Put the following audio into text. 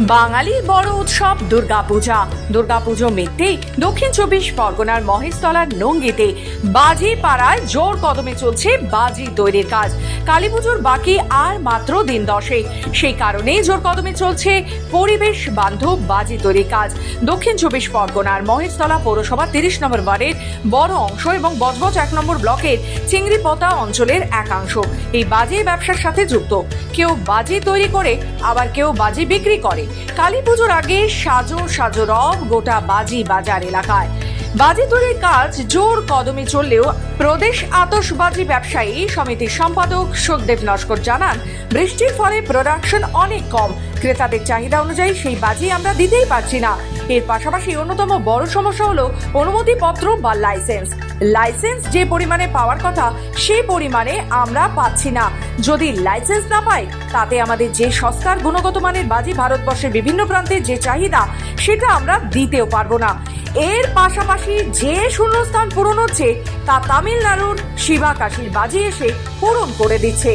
বাঙালির বড় উৎসব দুর্গাপূজা। দুর্গাপুজো মিটতেই দক্ষিণ চব্বিশ পরগনার মহেশতলার নঙ্গিতে বাজি পাড়ায় জোর কদমে চলছে বাজি তৈরির কাজ। কালী পুজোর বাকি আর মাত্র দিন দশে সেই কারণেই জোর কদমে চলছে পরিবেশ বান্ধব বাজি তৈরির কাজ। দক্ষিণ চব্বিশ পরগনার মহেশতলা পৌরসভা তিরিশ নম্বর ওয়ার্ডের বড় অংশ এবং বজবজ এক নম্বর ব্লকের চিংড়িপোতা অঞ্চলের একাংশ। এই বাজি ব্যবসার সাথে যুক্ত। কেউ বাজি তৈরি করে, আবার কেউ বাজি বিক্রি করে। কালী পুজোর আগে সাজো সাজো রব গোটা বাজি বাজার এলাকায়। বাজি তৈরির কাজ জোর কদমে চললেও প্রদেশ আতসবাজি ব্যবসায়ী সমিতির সম্পাদক সুখদেব নস্কর জানান, বৃষ্টির ফলে প্রোডাকশন অনেক কম। ক্রেতাদের চাহিদা অনুযায়ী সেই বাজি আমরা দিতেই পারছি না। এর পাশাপাশি অন্যতম বড় সমস্যা হলো অনুমতিপত্র বা লাইসেন্স। লাইসেন্স যে পরিমাণে পাওয়ার কথা, সেই পরিমাণে আমরা পাচ্ছি না। যদি লাইসেন্স না পাই, তাতে আমাদের যে সস্তার গুণগত মানের বাজি ভারতবর্ষের বিভিন্ন প্রান্তে যে চাহিদা, সেটা আমরা দিতেও পারব না। এর পাশাপাশি যে শূন্যস্থান পূরণ হচ্ছে, তা তামিলনাড়ুর শিবাকাশির বাজি এসে পূরণ করে দিচ্ছে।